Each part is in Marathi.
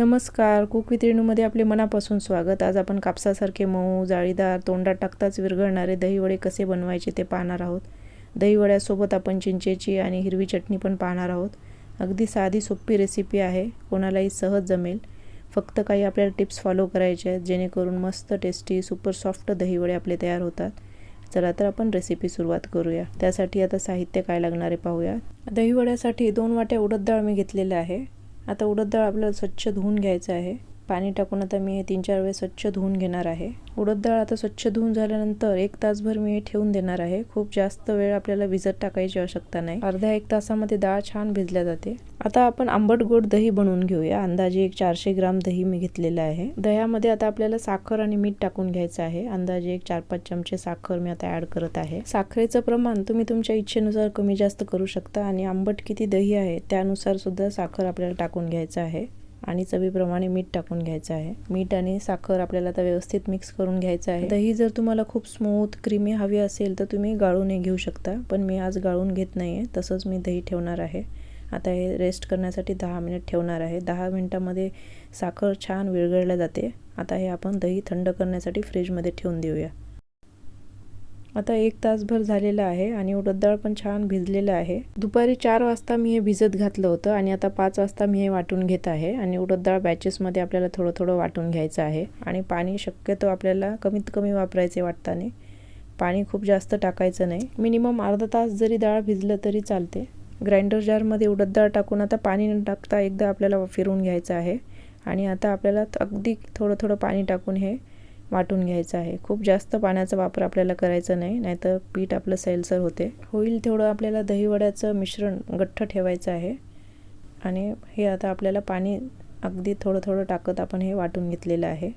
नमस्कार. कुक वित्रेणूमध्ये आपले मनापासून स्वागत. आज आपण कापसासारखे मऊ जाळीदार तोंडात टाकताच विरघळणारे दहीवडे कसे बनवायचे ते पाहणार आहोत. दहीवड्यासोबत आपण चिंचेची आणि हिरवी चटणी पण पाहणार आहोत. अगदी साधी सोपी रेसिपी आहे. कोणालाही सहज जमेल. फक्त काही आपल्याला टिप्स फॉलो करायचे आहेत जेणेकरून मस्त टेस्टी सुपर सॉफ्ट दहीवडे आपले तयार होतात. चला तर आपण रेसिपी सुरुवात करूया. त्यासाठी आता साहित्य काय लागणारे पाहूया. दहीवड्यासाठी दोन वाट्या उडद डाळ मी घेतलेलं आहे. आता उडद डाळ आपल्याला स्वच्छ धुवून घ्यायचं आहे. पाणी टाकून आता मी हे तीन चार वेळेस स्वच्छ धुवून घेणार आहे. उडद डाळ आता स्वच्छ धुवून झाल्यानंतर एक तासभर मी हे ठेवून देणार आहे. खूप जास्त वेळ आपल्याला भिजत टाकायची आवश्यकता नाही. अर्ध्या एक तासामध्ये डाळ छान भिजल्या जाते. आता आपण आंबट गोड दही बनवून घेऊया. अंदाजे एक चारशे ग्राम दही मी घेतलेलं आहे. दह्यामध्ये आता आपल्याला साखर आणि मीठ टाकून घ्यायचं आहे. अंदाजे एक चार पाच चमचे साखर मी आता ऍड करत आहे. साखरेचं प्रमाण तुम्ही तुमच्या इच्छेनुसार कमी जास्त करू शकता आणि आंबट किती दही आहे त्यानुसार सुद्धा साखर आपल्याला टाकून घ्यायचं आहे. आणि चवीप्रमाणे मीठ टाकून घ्यायचं आहे. मीठ आणि साखर आपल्याला आता व्यवस्थित मिक्स करून घ्यायचं आहे. दही जर तुम्हाला खूप स्मूथ क्रीमी हवी असेल तर तुम्ही गाळूनही घेऊ शकता. पण मी आज गाळून घेत नाही आहे तसंच मी दही ठेवणार आहे. आता हे रेस्ट करण्यासाठी दहा मिनिट ठेवणार आहे. दहा मिनिटामध्ये साखर छान विरघळल्या जाते. आता हे आपण दही थंड करण्यासाठी फ्रीजमध्ये ठेवून देऊया. आता एक तासभर झालेला आहे आणि उडद डाळ पण छान भिजलेलं आहे. दुपारी चार वाजता मी हे भिजत घातलं होतं आणि आता पाच वाजता मी हे वाटून घेत आहे आणि उडद डाळ बॅचेसमध्ये आपल्याला थोडं थोडं वाटून घ्यायचं आहे आणि पाणी शक्यतो आपल्याला कमीत कमी वापरायचे वाटताने. पाणी खूप जास्त टाकायचं नाही. मिनिमम अर्धा तास जरी डाळ भिजलं तरी चालते. ग्राइंडर जारमध्ये उडद डाळ टाकून आता पाणी न टाकता एकदा आपल्याला फिरवून घ्यायचं आहे आणि आता आपल्याला अगदी थोडं थोडं पाणी टाकून हे वाटून घ्यायचं आहे. खूप जास्त पाण्याचा वापर आपल्याला करायचा नाही नाहीतर पीठ आपलं सैलसर होते. होईल तेवढं आपल्याला दहीवड्याचं मिश्रण गठ्ठ ठेवायचं आहे. आणि हे आता आपल्याला पाणी अगदी थोडं थोडं टाकत आपण हे वाटून घेतलेलं आहे.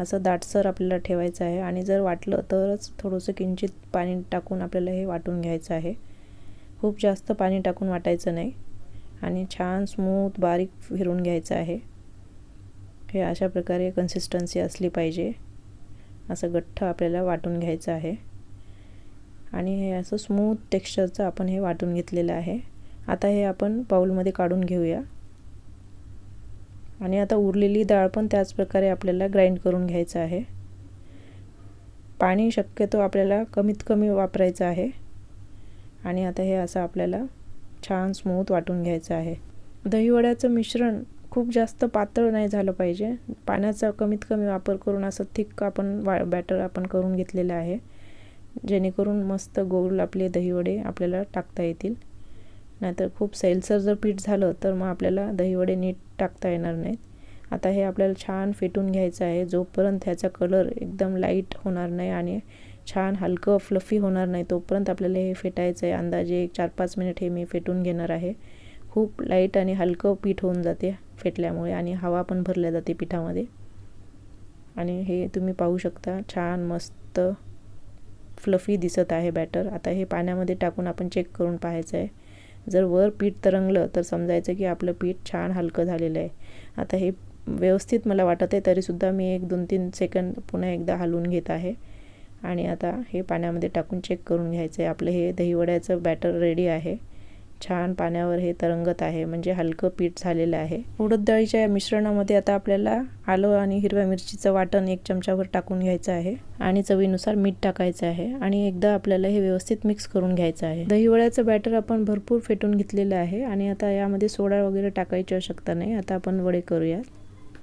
असं दाटसर आपल्याला ठेवायचं आहे. आणि जर वाटलं तरच थोडंसं किंचित पाणी टाकून आपल्याला हे वाटून घ्यायचं आहे. खूप जास्त पाणी टाकून वाटायचं नाही. आणि छान स्मूथ बारीक फिरून घ्यायचं आहे. हे अशा प्रकारे कन्सिस्टन्सी असली पाहिजे. असं गठ्ठ आपल्याला वाटून घ्यायचं आहे. आणि हे असं स्मूथ टेक्स्चरचं आपण हे वाटून घेतलेलं आहे. आता हे आपण बाऊलमध्ये काढून घेऊया. आणि आता उरलेली डाळ पण त्याच प्रकारे आपल्याला ग्राइंड करून घ्यायचं आहे. पाणी शक्यतो आपल्याला कमीत कमी वापरायचं आहे. आणि आता हे असं आपल्याला छान स्मूथ वाटून घ्यायचं आहे. दहीवड्याचं मिश्रण खूप जास्त पातळ नाही झालं पाहिजे. पाण्याचा कमीत कमी वापर करून असं थिक आपण वा बॅटर आपण करून घेतलेलं आहे. जेणेकरून मस्त गोल आपले दहीवडे आपल्याला टाकता येतील. नाहीतर खूप सैलसर जर पीठ झालं तर मग आपल्याला दहीवडे नीट टाकता येणार नाहीत. आता हे आपल्याला छान फेटून घ्यायचं आहे. जोपर्यंत ह्याचा कलर एकदम लाइट होणार नाही आणि छान हलकं फ्लफी होणार नाही तोपर्यंत आपल्याला हे फेटायचं आहे. अंदाजे एक चार पाच मिनिट हे मी फेटून घेणार आहे. खूप लाइट आणि हलकं पीठ होऊन जाते. फेटल्यामुळे आणि हवा पण भरल्या जाते पिठामध्ये. आणि हे तुम्ही पाहू शकता छान मस्त फ्लफी दिसत आहे बॅटर आता हे पाण्यामध्ये टाकून आपण चेक करून पाहायचं आहे. जर वर पीठ तरंगलं तर समजायचं की आपलं पीठ छान हलकं झालेलं आहे. आता हे व्यवस्थित मला वाटत आहे तरीसुद्धा मी एक दोन तीन सेकंद पुन्हा एकदा हलवून घेत आहे. आणि आता हे पाण्यामध्ये टाकून चेक करून घ्यायचं आहे. आपलं हे दहीवड्याचं बॅटर रेडी आहे. छान पाण्यावर हे तरंगत आहे म्हणजे हलकं पीठ झालेलं आहे. उडद डाळीच्या या मिश्रणामध्ये आता आपल्याला आलं आणि हिरव्या मिरचीचं वाटण एक चमचावर टाकून घ्यायचं आहे आणि चवीनुसार मीठ टाकायचं आहे आणि एकदा आपल्याला हे व्यवस्थित मिक्स करून घ्यायचं आहे. दहीवड्याचं बॅटर आपण भरपूर फेटून घेतलेलं आहे आणि आता यामध्ये सोडा वगैरे टाकायची आवश्यकता नाही. आता आपण वडे करूया.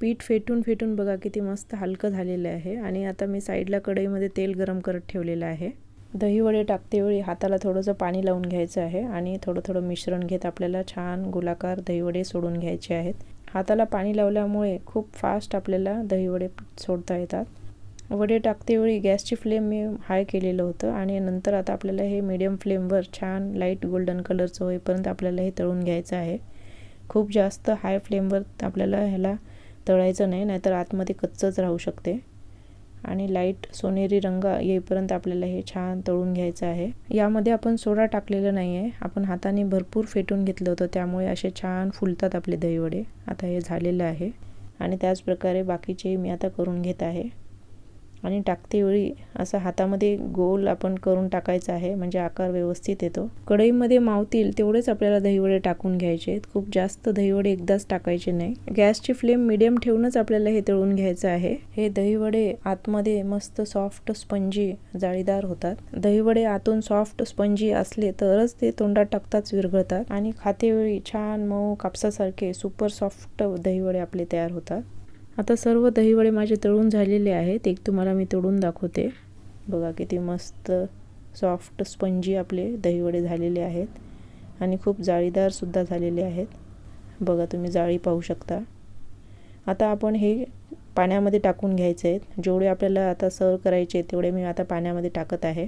पीठ फेटून फेटून बघा किती मस्त हलकं झालेलं आहे आणि आता मी साईडला कढईमध्ये तेल गरम करत ठेवलेलं आहे. दहीवडे टाकतेवेळी हाताला थोडंसं पाणी लावून घ्यायचं आहे आणि थोडं थोडं मिश्रण घेत आपल्याला छान गोलाकार दहीवडे सोडून घ्यायचे आहेत. हाताला पाणी लावल्यामुळे खूप फास्ट आपल्याला दहीवडे सोडता येतात. वडे टाकतेवेळी गॅसची फ्लेम मी हाय केलेलं होतं आणि नंतर आता आपल्याला हे मीडियम फ्लेमवर छान लाइट गोल्डन कलरचं होईपर्यंत आपल्याला हे तळून घ्यायचं आहे. खूप जास्त हाय फ्लेमवर आपल्याला ह्याला तळायचं नाही नाहीतर आतमध्ये कच्चंच राहू शकते. आणि लाइट सोनेरी रंग येईपर्यंत आपल्याला हे छान तळून घ्यायचं आहे. यामध्ये आपण सोडा टाकलेलं नाही आहे आपण हाताने भरपूर फेटून घेतलं होतं. त्यामुळे असे छान फुलतात आपले दहीवडे. आता हे झालेलं आहे. आणि त्याच प्रकारे बाकीचे मी आता करून घेत आहे. आणि टाकतेवेळी असा असं हातामध्ये गोल आपण करून टाकायचं आहे म्हणजे आकार व्यवस्थित येतो. कढईमध्ये मावतील तेवढेच आपल्याला दहीवडे टाकून घ्यायचे खूप जास्त दहीवडे एकदाच टाकायचे नाही. गॅसची फ्लेम मिडियम ठेवूनच आपल्याला हे तळून घ्यायचं आहे. हे दहीवडे आतमध्ये मस्त सॉफ्ट स्पंजी जाळीदार होतात. दहीवडे आतून सॉफ्ट स्पंजी असले तरच ते तोंडात टाकताच विरघळतात. आणि खातेवेळी छान मऊ कापसासारखे सुपर सॉफ्ट दहीवडे आपले तयार होतात. आता सर्व दहीवडे माझे तळून झालेले आहेत. एक तुम्हाला मी तळून दाखवते. बघा किती मस्त सॉफ्ट स्पंजी आपले दहीवडे झालेले आहेत. आणि खूप जाळीदारसुद्धा झालेले आहेत. बघा तुम्ही जाळी पाहू शकता. आता आपण हे पाण्यामध्ये टाकून घ्यायचे आहेत. जेवढे आपल्याला आता सर्व करायचे तेवढे मी आता पाण्यामध्ये टाकत आहे.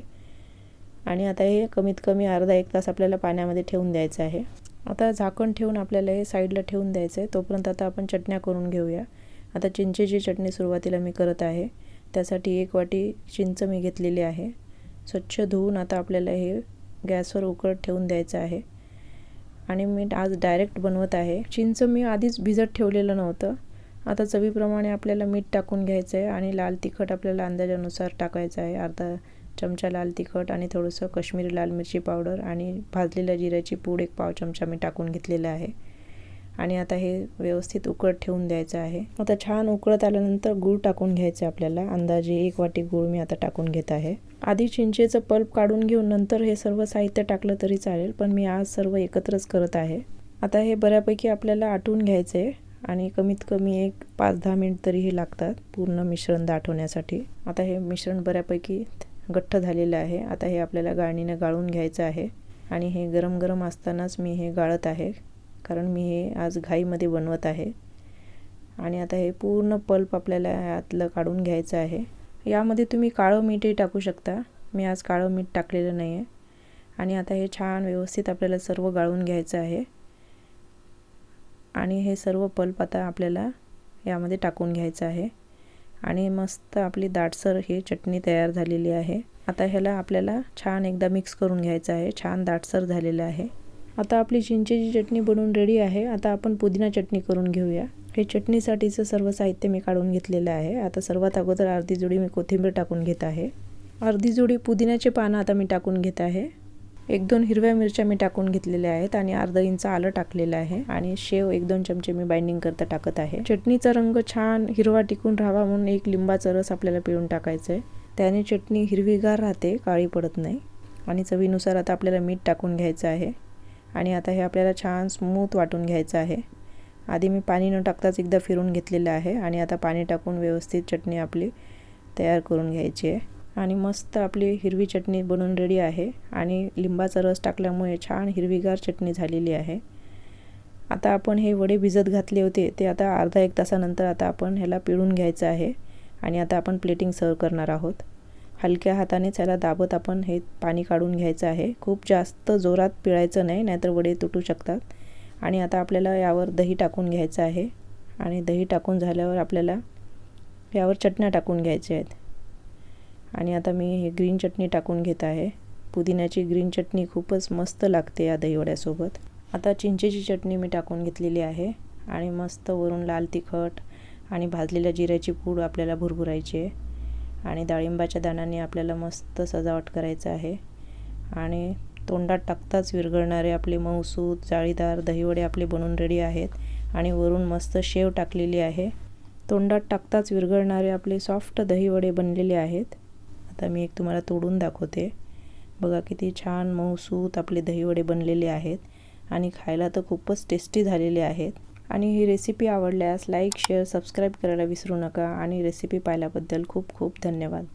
आणि आता हे कमीत कमी अर्धा एक तास आपल्याला पाण्यामध्ये ठेवून द्यायचं आहे. आता झाकण ठेवून आपल्याला हे साईडला ठेवून द्यायचं आहे. तोपर्यंत आता आपण चटण्या करून घेऊया. आता चिंचेची चटणी सुरुवातीला मी करत आहे. त्यासाठी एक वाटी चिंच मी घेतलेली आहे. स्वच्छ धुवून आता आपल्याला हे गॅसवर उकळत ठेवून द्यायचं आहे. आणि मी आज डायरेक्ट बनवत आहे. चिंच मी आधीच भिजत ठेवलेलं नव्हतं. आता चवीप्रमाणे आपल्याला मीठ टाकून घ्यायचं आहे आणि लाल तिखट आपल्याला अंदाजानुसार टाकायचं आहे. अर्धा चमचा लाल तिखट आणि थोडंसं कश्मीरी लाल मिरची पावडर आणि भाजलेल्या जिऱ्याची पूड एक पाव चमचा मी टाकून घेतलेलं आहे. आणि आता हे व्यवस्थित उकळत ठेवून द्यायचं आहे. आता छान उकळत आल्यानंतर गूळ टाकून घ्यायचं आपल्याला. अंदाजे एक वाटी गूळ मी आता टाकून घेत आहे. आधी चिंचेचं पल्प काढून घेऊन नंतर हे सर्व साहित्य टाकलं तरी चालेल पण मी आज सर्व एकत्रच करत आहे. आता हे बऱ्यापैकी आपल्याला आटून घ्यायचं आहे आणि कमीत कमी एक पाच दहा मिनिट तरी हे लागतात पूर्ण मिश्रण दाटवण्यासाठी आता हे मिश्रण बऱ्यापैकी घट्ट झालेलं आहे. आता हे आपल्याला गाळणीनं गाळून घ्यायचं आहे आणि हे गरम गरम असतानाच मी हे गाळत आहे. कारण मी हे आज घाईमध्ये बनवत आहे. आणि आता हे पूर्ण पल्प आपल्याला यातलं काढून घ्यायचं आहे. यामध्ये तुम्ही काळं मीठही टाकू शकता. मी आज काळं मीठ टाकलेलं नाही आहे आणि आता हे छान व्यवस्थित आपल्याला सर्व गाळून घ्यायचं आहे. आणि हे सर्व पल्प आता आपल्याला यामध्ये टाकून घ्यायचं आहे. आणि मस्त आपली दाटसर ही चटणी तयार झालेली आहे. आता ह्याला आपल्याला छान एकदा मिक्स करून घ्यायचं आहे. छान दाटसर झालेलं आहे. आता आपली चिंचेची चटणी बनवून रेडी आहे. आता आपण पुदिना चटणी करून घेऊया. हे चटणीसाठीचं सर्व साहित्य मी काढून घेतलेलं आहे. आता सर्वात अगोदर अर्धी जोडी मी कोथिंबीर टाकून घेत आहे. अर्धी जोडी पुदिन्याचे पानं आता मी टाकून घेत आहे. एक दोन हिरव्या मिरच्या मी टाकून घेतलेल्या आहेत आणि अर्धा इंच आलं टाकलेलं आहे आणि शेव एक दोन चमचे मी बाइंडिंग करता टाकत आहे. चटणीचा रंग छान हिरवा टिकून राहावा म्हणून एक लिंबाचा रस आपल्याला पिळून टाकायचा आहे त्याने चटणी हिरवीगार राहते काळी पडत नाही. आणि चवीनुसार आता आपल्याला मीठ टाकून घ्यायचं आहे. आणि आता हे आपल्याला छान स्मूथ वाटून घ्यायचं आहे. आधी मी पाणी न टाकताच एकदा फिरून घेतलेलं आहे आणि आता पाणी टाकून व्यवस्थित चटणी आपली तयार करून घ्यायची आहे. आणि मस्त आपली हिरवी चटणी बनवून रेडी आहे आणि लिंबाचा रस टाकल्यामुळे छान हिरवीगार चटणी झालेली आहे. आता आपण हे वडे भिजत घातले होते ते आता अर्धा एक तासानंतर आता आपण ह्याला पिळून घ्यायचं आहे आणि आता आपण प्लेटिंग सर्व करणार आहोत. हलक्या हाताने त्याला दाबत आपण हे पाणी काढून घ्यायचं आहे. खूप जास्त जोरात पिळायचं नाही नाहीतर वडे तुटू शकतात. आणि आता आपल्याला यावर दही टाकून घ्यायचं आहे. आणि दही टाकून झाल्यावर आपल्याला यावर चटण्या टाकून घ्यायच्या आहेत. आणि आता मी हे ग्रीन चटणी टाकून घेत आहे. पुदिन्याची ग्रीन चटणी खूपच मस्त लागते या दहीवड्यासोबत. आता चिंचेची चटणी मी टाकून घेतलेली आहे. आणि मस्त वरून लाल तिखट आणि भाजलेल्या जिऱ्याची पूड आपल्याला भुरभुरायची आहे. आणि डाळिंबाच्या दाण्याने आपल्याला मस्त सजावट करायचं आहे. आणि तोंडात टाकताच विरघळणारे आपले मऊसूत जाळीदार दहीवडे आपले बनून रेडी आहेत आणि वरून मस्त शेव टाकलेली आहे. तोंडात टाकताच विरघळणारे आपले सॉफ्ट दहीवडे बनलेले आहेत. आता मी एक तुम्हाला तोडून दाखवते. बघा किती छान मऊसूत आपले दहीवडे बनलेले आहेत आणि खायला तर खूपच टेस्टी झालेले आहेत. आणि ही रेसिपी आवडल्यास लाईक शेअर सबस्क्राईब करायला विसरू नका. आणि रेसिपी पाहिल्याबद्दल खूप खूप धन्यवाद.